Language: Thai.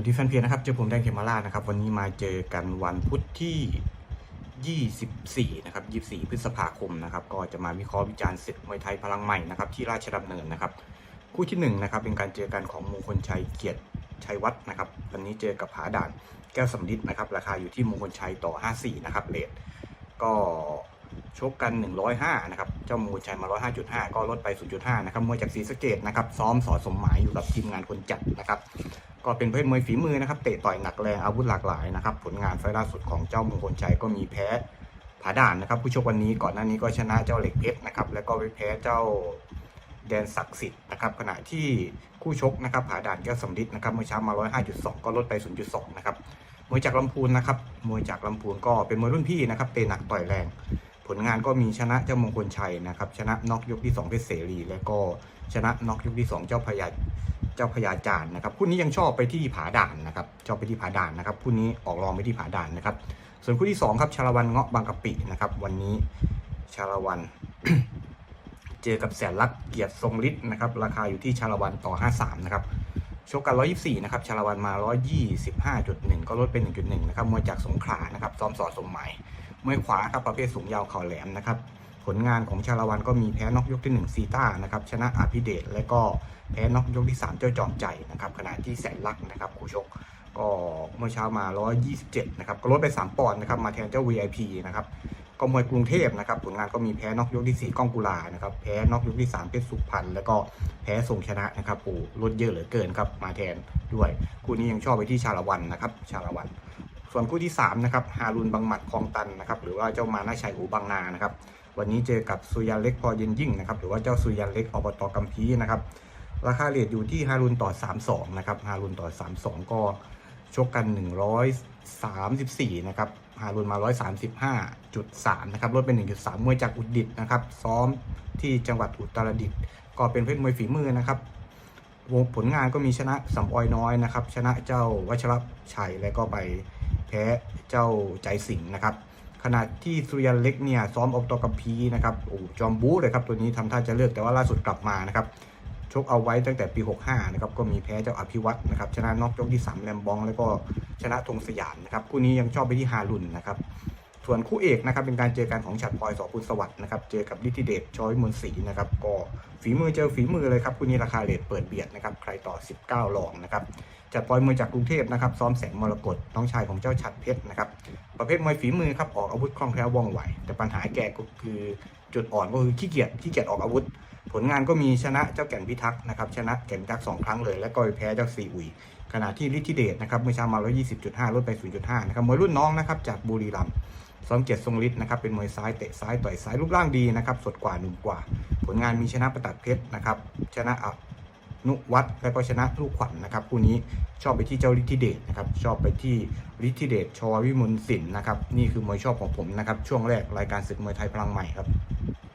วัสดีแฟนเพจนะครับ เจอผมแดงเขมราชนะครับ วันนี้มาเจอกันวันพุธที่ 24 นะครับ 24 พฤษภาคมนะครับ ก็จะมาวิเคราะห์วิจารณ์เศึกมวยไทยพลังใหม่นะครับที่ราชดำเนินนะครับ คู่ที่1นะครับเป็นการเจอกันของมงคลชัยเกียรติชัยวัฒน์นะครับ วันนี้เจอกับผาด่านแก้วสำลิดนะครับ ราคาอยู่ที่มงคลชัยต่อ 54 นะครับเลทก็ชกกัน 105 นะครับ เจ้ามงคลชัยมา 105.5 ก็ลดไป 0.5 นะครับมวยจากศรีสะเกดนะครับ ซ้อมสอสมหมายอยู่กับทีมงานคนจัดนะครับ ก็เป็นเพศมวยฝีมือนะครับ เตะต่อยหนักแรงอาวุธหลากหลายนะครับ ผลงานไฟล่าสุดของเจ้ามงคลชัยก็มีแพ้ผาด่านนะครับ ผู้ชกวันนี้ก่อนหน้านี้ก็ชนะเจ้าเหล็กเพชรนะครับ แล้วก็ไปแพ้เจ้าแดนศักดิ์สิทธิ์นะครับ ขณะที่คู่ชกนะครับผาด่านแก้วสำลิดนะครับเมื่อเช้ามา 105.2 ก็ลดไป 0.2 นะครับมวยจากลำพูนนะครับมวยจากลำพูนก็เป็นมวยรุ่นพี่นะครับเตะหนักต่อยแรง ผลงานก็มีชนะเจ้ามงคลชัยนะครับ ชนะน็อกยกที่2เพชรเสรี แล้วก็ชนะน็อกยกที่ 2 เจ้าพญาเจ้าพญาจารย์นะครับคู่นี้ยังชอบไปที่ผาด่านนะครับชอบไปที่ผาด่านนะครับคู่นี้ออกรองไปที่ผาด่านนะครับ ส่วนคู่ที่2ครับชาละวันเงาะบางกะปินะครับวันนี้ชาละวัน เจอกับแสนลักษ์เกียรติทรงฤทธิ์นะครับราคาอยู่ที่ชาละวันต่อ 53นะครับชกกัน 124 นะครับ ชาละวันมา 125.1 ก็ลดเป็น 1.1 นะครับ มวยจากสงขลา นะครับ ซ้อมสอสมหมาย มวยขวาครับประเภทสูงยาวเข่าแหลมนะครับ ผลงานของชาละวันก็มีแพ้นอกยกที่1ซีต้านะครับชนะอาภิเดชและก็แพ้นอกยกที่ 3 เจ้าจอมใจนะครับขณะที่แสนลักนะครับคู่ชกก็เมื่อเช้ามา 127 นะครับ ก็ลดไป 3 ปอนด์นะครับ มาแทนเจ้า VIP นะครับ ก็มวยกรุงเทพนะครับ ผลงานก็มีแพ้นอกยกที่ 4 ก้องกุลา นะครับ แพ้นอกยกที่ 3 เพชรสุพรรณ แล้วก็แพ้ทรงชนะนะครับโอ้ลดเยอะเหลือเกินครับ มาแทนด้วย คู่นี้ยังชอบไปที่ชาละวันนะครับ ชาละวัน ส่วนคู่ที่3นะครับฮารุนบังหมัดคลองตันนะครับหรือว่าเจ้ามานาชัยอูบางนานะครับวันนี้เจอกับสุยันเล็กพอเย็นยิ่งนะครับหรือว่าเจ้าสุยันเล็กอบตกัมพีนะครับราคาเรทอยู่ที่ฮารุนต่อ 32นะครับฮารุนต่อ 32 ก็ชกกัน 134นะครับฮารุนมา 135.3นะครับลดเป็น 1.3มวยจากอุตรดิตนะครับซ้อมที่จังหวัดอุตรดิตถ์ก็เป็นเพชรมวยฝีมือนะครับวงผลงานก็มีชนะสำออยน้อยนะครับชนะเจ้าวัชรชัยและก็ไป แพ้เจ้าใจสิงนะครับขณะที่สุริยันเล็กเนี่ยซ้อมอบตกับพีนะครับโอ้จอมบู๊เลยครับตัวนี้ทำท่าจะเลิกแต่ว่าล่าสุดกลับมานะครับชกเอาไว้ตั้งแต่ปี 65 นะครับ ก็มีแพ้เจ้าอภิวัตนะครับ ชนะน็อกยกที่ 3 แลมบอง แล้วก็ชนะธงสยามนะครับ คู่นี้ยังชอบไปที่ฮารุนนะครับ ส่วนคู่เอกนะครับ เป็นการเจอกันของฉัดพลอยสอคุณสวัสดิ์นะครับ เจอกับลิทิเดชชอยมนศรีนะครับ ก็ฝีมือเจอฝีมือเลยครับ คู่นี้ราคาเลทเปิดเบียดนะครับ ใครต่อ 19รองนะครับ จัดปล่อยมวยจากกรุงเทพนะครับซ้อมแสงมรกตน้องชายของเจ้าฉัดเพชรนะครับประเภทมวยฝีมือครับออกอาวุธคล่องแคล่วว่องไวแต่ปัญหาแกก็คือจุดอ่อนก็คือขี้เกียจขี้เกียจออกอาวุธ ผลงานก็มีชนะเจ้าแก่นพิทักษ์นะครับชนะแก่นพิทักษ์สองครั้งเลย และก็ไปแพ้เจ้าซีอุยขณะที่ลิทิเดชนะครับเมื่อเช้ามา 120.5 ลดไป 0.5 นะครับมวยรุ่นน้องนะครับจากบุรีรัมย์ซ้อมเกียรติทรงฤทธิ์นะครับเป็นมวยซ้ายเตะซ้ายต่อยซ้ายรูปร่างดีนะครับสดกว่าหนุ่มกว่า ผลงานมีชนะประตัดเพชรนะครับชนะอ นุวัตและก็ชนะลูกขวัญนะครับคู่นี้ชอบไปที่เจ้าฤทธิเดชนะครับชอบไปที่ฤทธิเดชชววิมลสินนะครับนี่คือมวยชอบของผมนะครับช่วงแรกรายการศึกมวยไทยพลังใหม่ครับ